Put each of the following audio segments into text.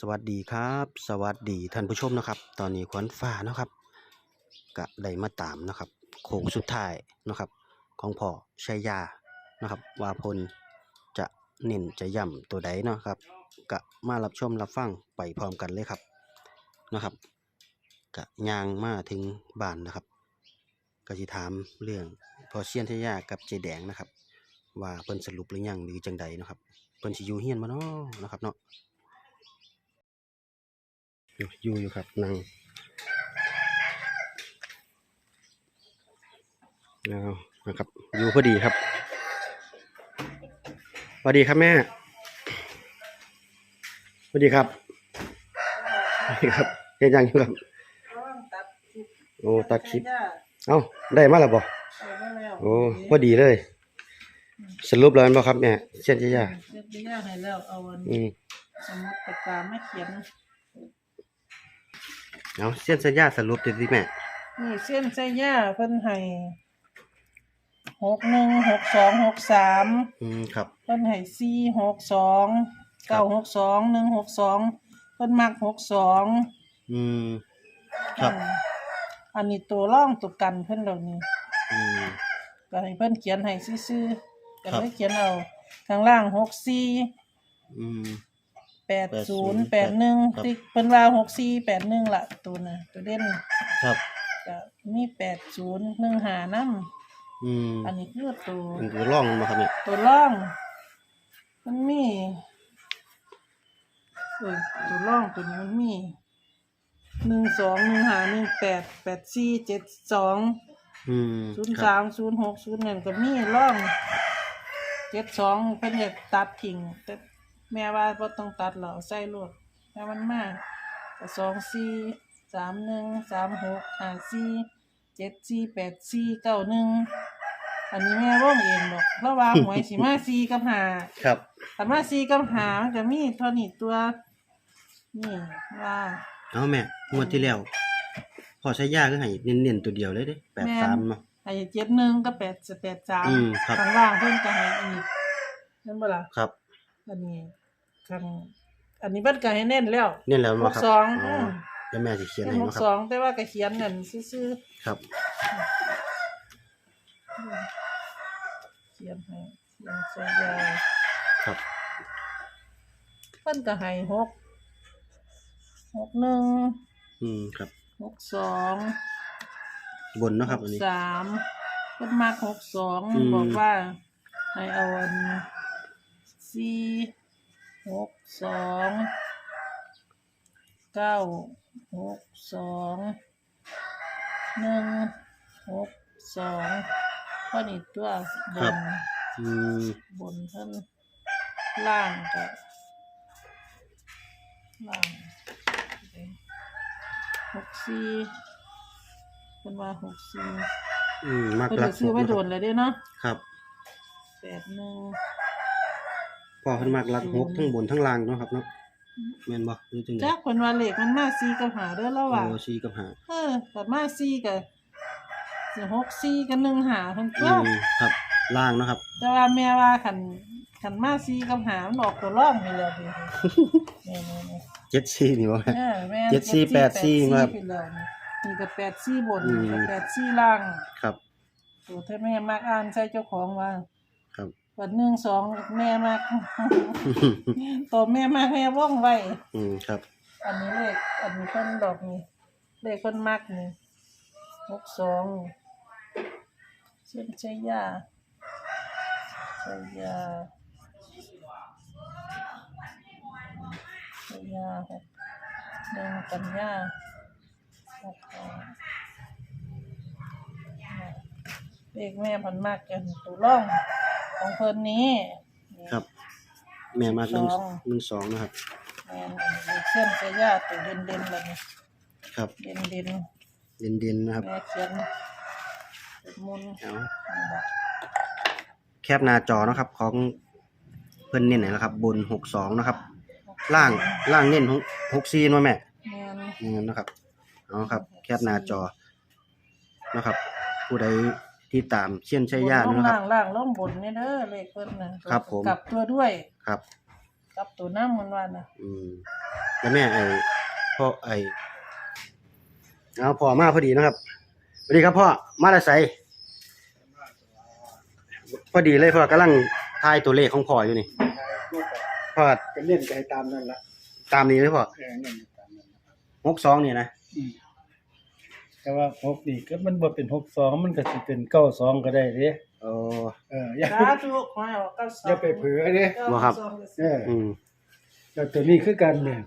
สวัสดีครับ สวัสดีท่านผู้ชมนะครับ ตอนนี้ขวัญฟ้านะครับก็ได้มาตามนะครับ โค้งสุดท้ายนะครับ ของพ่อชัยยานะครับ ว่าพนจะเน้นจะย่ำตัวใดเนาะครับก็มารับชมรับฟังไปพร้อมกันเลยครับนะครับก็ยางมาถึงบ้านนะครับก็สิถามเรื่องพอเชียนชัยยากับเจแดงนะครับ ว่าเพิ่นสรุปหรือยังหรือจังใดนะครับเพิ่นสิอยู่เฮียนบ่เนาะนะครับเนาะ อยู่อยู่อยู่ครับนั่งเอานะครับอยู่พอดีครับสวัสดีครับแม่สวัสดีครับสวัสดีครับเฮ็ดยังอยู่ครับตัดคลิปโอ้ตัดคลิปย่าเอ้าได้มาแล้วบ่เอามาแล้วโอ้พอดีเลย สรุปแล้วแม่นบ่ครับแม่เช่นจะยาเสร็จไปย่าให้แล้วเอาอันอืม สมุดปากกามาเขียน เอาเส้นสัญญาสรุปดิสิแม่ นี่เส้นใส่ย่าเพิ่นให้หกหนึ่งหกสองหกสามอืมครับ เพิ่นให้สี่หกสองเก้าหกสองหนึ่งหกสองเพิ่นมักหกสองอืม ครับอืมอันนี้ตัวร่องตัวกันเพิ่นเหล่านี้อืม ก็ให้เพิ่นเขียนให้ซื่อๆก็ครับ เลยเขียนเอาข้างล่างหกสี่อืม แปดศูนย์80แปดหนึ่งครับติ๊กเพิ่นว่าหกสี่แปดหนึ่งละตัวน่ะตัวเด่นครับ ก็มีแปดศูนย์หนึ่งหาน้อืมำอันนี้คือตัวมันคือร่องมาครับเนี่ยตัวร่องมันมีเอ้ยตัวร่องตัวนี้มันมีหนึ่งสองหนึ่งหาหนึ่งแปดแปดสี่เจ็ดสองอืมศูนย์ครัสาบมศูนย์หกศูนย์หนึ่งก็มีร่องเจ็ดสองเพิ่นอยากตัดทิ้งแต่ แม่ว่าบ่ต้องตัดหรอกเอาใส่ลวดแม่มันมากก็สองสี่สามหนึ่งสามหกห้าสี่เจ็ดสี่แปดสี่เก้าหนึ่งอันนี้แม่ว่องเองดอกเพราะว่าหวยสิมาสี่กับห้าครับถ้ามาสี่กับห้ามันก็มีเท่านี้ตัว นี่ว่าเอาแม่งวดที่แล้วพอใช้ยาก็ให้เน้นๆตัวเดียวเลยเด้แปดสามเนาะไอ้เจ็ดหนึ่งก็แปดแปดสามอืมครับ ข้างล่างเพิ่นก็ให้อีกนั่นบ่ล่ะครับ อันนี้ข้างอันนี้เพิ่นก็ให้เน้นแล้วเน้นแล้วหมากครับสองอ๋อเดี๋ยวแม่จะเขียนเป็นให้หกเนาะคสรัอบงแต่ว่าก็เขียนนั่นซื่อครับๆเขียนให้เขียนใส่ยาครับเพิ่นก็ให้หกหกหนึ่งอืมครับหกสองบนเนาะครับอันนี้ สามเพิ่นมาหกสองอืม บอกว่าให้เอาอัน สี่หกสองเก้าหกสองหนึ่งหกสองข้อนี้ตัวบนอืมบนเพิ่นล่างก็ล่างหกสี่เพิ่นว่าหกสี่อืมมากเพิ่นรัจะกซื้อไว้โดนหกเลยเด้เนาะครับ แปดหนึ่ง พ่อเพิ่นมากรักหกทั้งบนทั้งล่างเนาะครับเนาะแม่นบ่หรือจังได๋จักเพิ่นว่าเลขมันมาสี่กับหาเด้อแล้วว่าโอ้สี่กับห้าเออแต่มาสี่กับสิหกสี่กับหนึ่งหาเพิ่นอืก็มครับล่างเนาะครับ แต่ว่าแม่ว่าคันคันมาสี่กับหามันออกตัวร่องไปแล้วพี่นี่นี่เจ็ดสี่นี่บ่แม่ๆเออแม่เจ็ดสี่แปดสี่ครับ ไปแล้วนี่นี่ก็แปดสี่บนอืมนี่ก็แปดสี่ล่าง ครับ ตัวถ้าแม่มักอ่านใส่เจ้าของว่า ครับ วันหนึ่งสองแม่มักตัวแม่มักแม่ว่องไว้อืมครับ อันนี้เลขอันนี้เพิ่นดอกนี่เลขเพิ่นมักนี่หกสองเส้นใช้ยาใช้ยาใช้ยาหกหนึ่งกันยาหกสองเลขแม่เพันมากกันตัวร่อง ของเพิ่นนี้นี่ ครับ แม่มากหนึ่งสอง หนึ่งสองนะครับ แม่นอันนี้เลขเส้นใช้ยาตัวเด่นเด่นๆเลยนี่ครับเด่นเด่นๆเด่นเด่นๆนะครับแม่เขียนเป็นมุนเอานี่ล่ะแคปหน้าจอนะครับ ของเพิ่นเน้นไหนนะครับ บนหกสองนะครับ ล่างล่างเน้นหกหกสี่เนาะแม่ แม่นนี่นะครับ เอาครับ แคปหน้าจอนะครับ ผู้ใด ที่ตามเชี่ยนชัยญาบนลนะงครัล่าบงล่างล่องบนนี่เด้อเลขเพิ่นน่ะครับผม กลับตัวด้วยครับ กลับตัวน้ำมันว่าน่ะอืมแล้วแม่ไอ้พ่อไอ้เอาพ่อมาพอดีนะครับสวัสดีครับพ่อมาแต่ไสพอดีเลยพ่อกำลังทายตัวเลขของพ่ออยู่นี่พ่อก็เล่นไปตามนั่นละตามนี้เลยพ่อเออเล่นไปตามนั่นล่ะหกสองนี่นะอืม แต่ว่าหกนี่ก็มันบ่เป็นหกสองมันก็สิเป็นเก้าสองก็ได้เด้โอ้เอออย่าสาธุขอให้ออกเก้าสองอย่าไปเผลอเด้บ่ครับเอออืมแล้วตัวนี้คือกันเนี่ย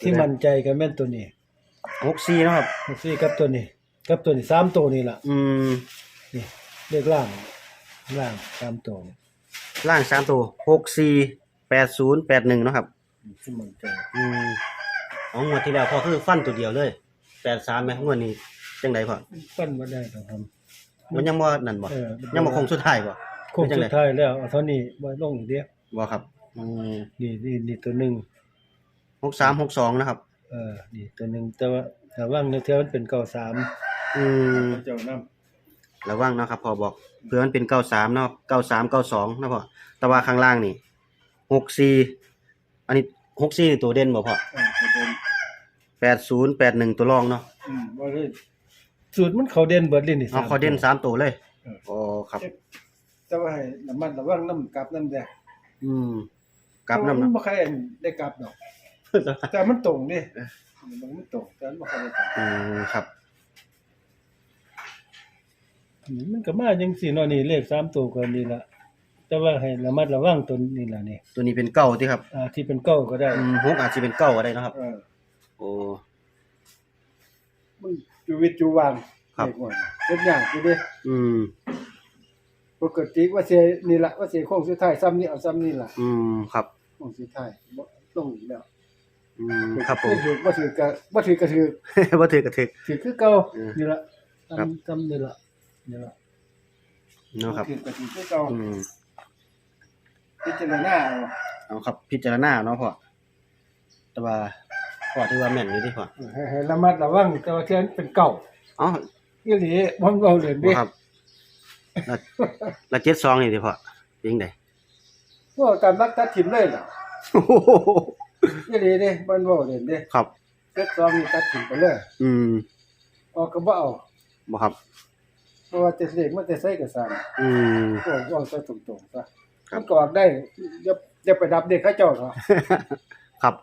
ที่มั่นใจกันแม่นตัวนี้หกสี่เนาะครับ หกสี่กับตัวนี้กับตัวนี้สามตัวนี่ล่ะอืม นี่เลขล่างล่างสามตัวนี่ล่างสามตัวหกสี่แปดศูนย์แปดหนึ่งเนาะครับ ที่มั่นใจ อืมของงวดที่แล้วพอคือฟันตัวเดียวเลย แปดสามไหมงวดนี้จังไดพอปั้นบ่ได้ต้องทำมันยังบ่นั่นบ่เออ ยังบ่คงสุดท้ายบ่ โค้งสุดท้ายแล้วเอาเท่านี้บ่ลงอีกเด้อบ่ครับอืมนี่นี่นี่ตัวหนึงหกสามหกสองนะครับ เออนี่ตัวหนึ่งแต่ว่าระวังเนื้อเท่ามันเป็นเก้าสามอืมเจ้าน้ระวังเนาะครับพอบอกเพื่อมันเป็นเก้าสามเนาะเก้าสามเก้าสองนะพ่อแต่ว่าข้างล่างนี่หกสี่อันนี้หกสี่นี่ตัวเด่นบ่พ่อำเออเขาเด่น แปดศูนย์แปดหนึ่งตัวรองเนาะอืมว่าเลยสูตรมันเขาเด่นเบิดเลยนี่เอาขอเด่นสามตัวเลยเออโอ้ครับ แต่ว่าให้ระมัดระวังน้ำกลับน้ำแดงอืมกลับน้ำมัเนาะบ่ใครได้กลับดอก แต่มันตรงเด้มันมันตรงแต่มันบ่ใครได้กลับอืมครับอืมมันก็มาจังซี่เนาะนี่เลขสามตัวก็นี่ล่ะแต่ว่าให้ระมัดระวังตัวนี้ล่ะนี่ตัวนี้เป็นเก้าที่ครับอ่าที่เป็นเก้าก็ได้ อืมหกอาจจะเป็นเก้าก็ได้เนาะครับ เออ โอ้ มันจุวิตจุวางครับเลขว่าน่ะเฮ็ดยากอยู่เด้อืม ปกติว่าสินี่ล่ะว่าสิโค้งสุดท้ายซ้ำนี่เอาซ้ำนี่ล่ะอืม ครับ โค้งสุดท้ายบ่ลงอีกแล้วอืม ครับผม ถือบ่ถือก็บ่ถือก็ถือว่าถือกระถือ ถือคือเก่าเออนี่ล่ะครับจำจำนี่ล่ะนี่ล่ะเนาะครับถือก็ถือคือเก่าอืมพิจารณาเอาเอาครับ พิจารณาเนาะพ่อแต่ว่า พ่อถือว่าแม่นอยู่ที่พ่อให้ให้ระมัดระวังแต่ว่าเทื่อนั้นเป็นเก่าเอ๋ออีหลีบ่เว้าเล่นบ่เด้ครับแล้วแล้วเจ็ดซองนี่ที่พ่อเป็นจังไดเว้าตามนักตัดถิ่มเลยล่ะโอ้โหอีหลีเด้บ่เว้าเล่นเด้ครับเกิดซองนี่ตัดถิ่มไปเลยอืมออกก็บ่เอาบ่ครับ เพราะว่าแต่เลขมันแต่ใส่ก็ซั่นอืมโอ้เว้าซะตรงๆซะครับ มันก็ออกได้อย่าอย่าไปดับเด็กเขาเจ้าเนาะครับ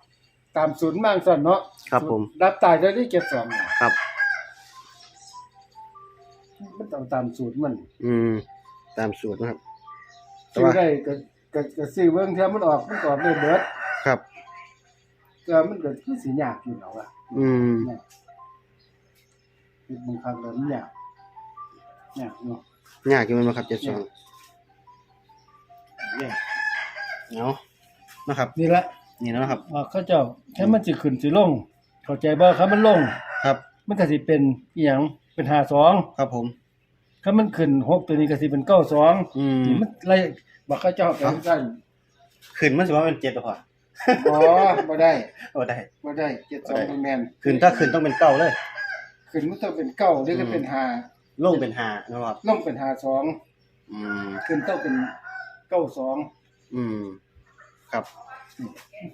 ตามศูนย์มั่งซั่นเนาะครับผม ดับตายได้ที่เก็บสองน่ะครับ มันต้องตามสูตรมันอืม ตามสูตรนะครับ แต่ซื้อว่า ได้ก็ก็ก็ซื้อเบิ่งเท่ามันออกมันก็ออกได้เบิดครับแต่มันก็คือสิยากอยู่แล้วอะอืมเนี่ยเป็นบางครั้งแล้วมันยากยากเนาะยากอยู่แมันบ่ครับเจ็ดซองเนี่ยเอานะครับ นี่ละ นี่เนาะครับ ว่าเขาเจ้าแค่มันสิขึ้นสิลง เข้าใจบ่ครับมันลง ครับ มันก็สิเป็นอีหยังเป็น52ครับผม ถ้ามันขึ้น6ตัวนี้ก็สิเป็น92อืมนี่มันไล่บ่เขาเจ้าเป็นซั่นขึ้นมันสิว่าเป็นเจ็ดบ่พ่อบ่บ่ได้โอ้ได้ บ่ได้72บ่แม่นขึ้นถ้าขึ้นต้องเป็นเก้าเลย ขึ้นมันต้องเป็นเก้าหรือก็เป็นห้าลงเป็นห้าเนาะครับ ลงเป็น52อืม ขึ้นต้องเป็นเก้าสองอืม ครับมัน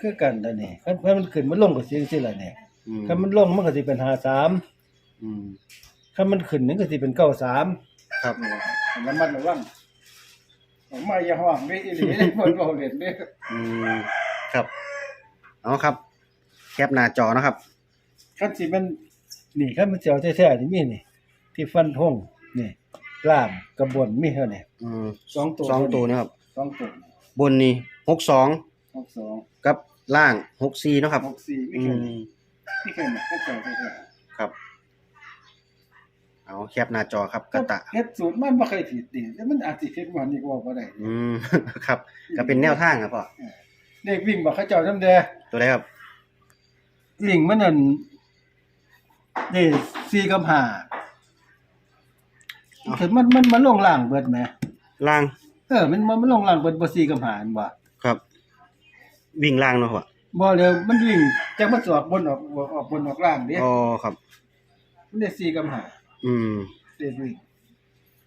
คือกันแต่นี่คันคันมันขึ้นมันลงก็สิจังซี่ล่ะนี่อืมคันมันลงมันก็สิเป็นห้าสามอืมคันมันขึ้นมันก็สิเป็นเก้าสามครับระมัดระวังออกมาอย่าห้องเด้อีหลีเด้บ่เว้าเล่นเด้อืมครับเอาครับ แคปหน้าจอนะครับ คันสิมันนี่คันมันสิเอาแท้ๆนี่มีนี่ ที่ฟันธงนี่กล้ามกระบวนมีเท่านี้อืมสองตัวสองตัวนะครับ สองตัว บนนี่หกสอง หกสองกับล่างหกสี่เนาะครับ หกสี่มีอืแค่มนี้มีแค่นี้แค่เจ้าแท้ครับ เอาแคปหน้าจอครับๆกระตะ เฮ็ดสูตรมันบ่เคยผิดดิแต่มันอาจสิผิดกว่านี้ก็ว่าบ่ได้อืม ครับ ก็เป็นแนวทางครับพ่อ เด็กวิ่งบอกเขาเจ้านำแดตัวใดครับ วิ่งมันนั่นนี่สี่กับห้าถึงมันมันมันลงล่างเบิดแหมล่าง เออมันมันมันลงล่างเบิดบ่สี่กับห้าอันบ่ครับ วิ่งล่างเนาะพ่อบ่เร็วมันวิ่งจักมันสิออกบนออกออกออกบนออกล่างเด้อ๋อครับ มันได้สี่กับห้าอืมเด็กวิ่ง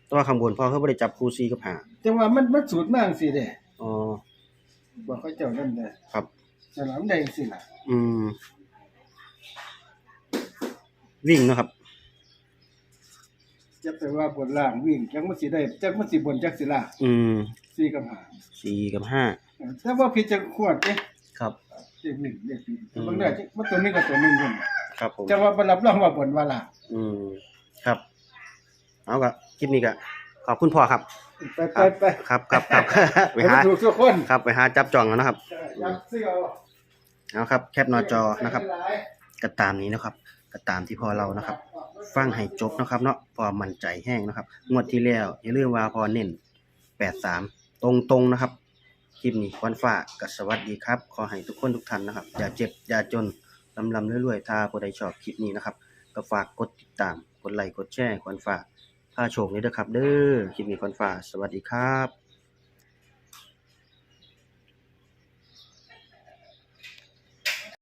แต่ว่าข้างบนพ่อเขาบ่ได้จับคู่ซีกับหาจังว่ามันมันสูตรมาจังซี่เด้อ๋อบอกเขาเจ้านำแดครับ สนามได้สิล่ะอืม วิ่งเนาะครับ จะแต่ว่าบนล่างวิ่งจักมันสิได้จักมันสิบนจักสิล่างอืม สี่กับห้าสี่กับห้าแต่ว่าผิดจะขวดเด้ครับเด็กหนึ่งเด็กผิดอืมบางเรื่องมันตัวหนึงกับตัวหนึงคนครับผมจะว่าบ่รับรองว่าบนว่าล่างอืมครับ เอาก็คลิปนี้ก็ขอบคุณพ่อครับ ไปไปไปครับครับครับไปหาถูกทุกคนครับไปหาจับจองแล้วนะครับยักเสื้อเอาครับ แคปหน้าจอนะครับก็ตามนี้นะครับก็ตามที่พ่อเรานะครับ ฟังให้จบนะครับ เนาะพอมั่นใจแห้งนะครับ งวดที่แล้วอย่าลืมว่าพอเน้น83 ตรงๆนะครับ คลิปนี้ควันฝากับสวัสดีครับ ขอให้ทุกคนทุกท่านนะครับ อย่าเจ็บ อย่าจนลำลำรวยๆ ถ้าผู้ใดชอบคลิปนี้นะครับ ก็ฝากกดติดตาม กดไลค์ กดแชร์ควันฟ้าพาโชคนี้ด้วยครับ เด้อ คลิปนี้ควันฟ้าสวัสดีครับ